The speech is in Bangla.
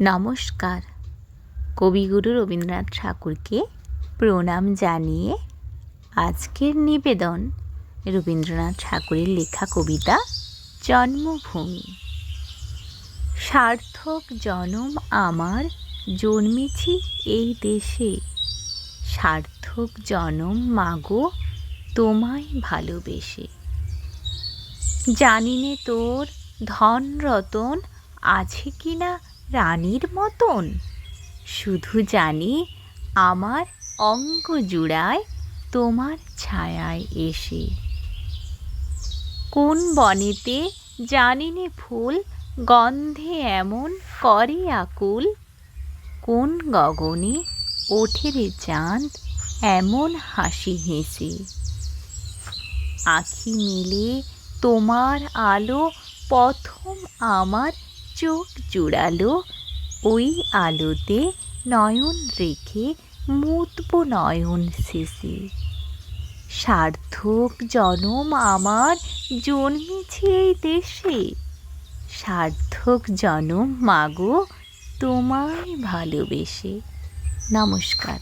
নমস্কার। কবিগুরু রবীন্দ্রনাথ ঠাকুরকে প্রণাম জানিয়ে আজকের নিবেদন রবীন্দ্রনাথ ঠাকুরের লেখা কবিতা জন্মভূমি। সার্থক জনম আমার জন্মেছি এই দেশে। সার্থক জনম মাগো তোমায় ভালোবেসে। জানি নে তোর ধন রতন আছে কি না রানীর মতন। শুধু জানি আমার অঙ্গ জুড়ায় তোমার ছায়ায় এসে। কোন বনেতে জানি নে ফুল, গন্ধে এমন করে আকুল? কোন গগনে ওঠে রে চাঁদ এমন হাসি হেসে? আখি মিলে তোমার আলো প্রথম আমার চোখ জুড়ালো, ওই আলোতে নয়ন রেখে মুতব নয়ন শেষে। সার্থক জনম আমার জন্মেছে এই দেশে। সার্থক জনম মাগো তোমায় ভালোবেসে। নমস্কার।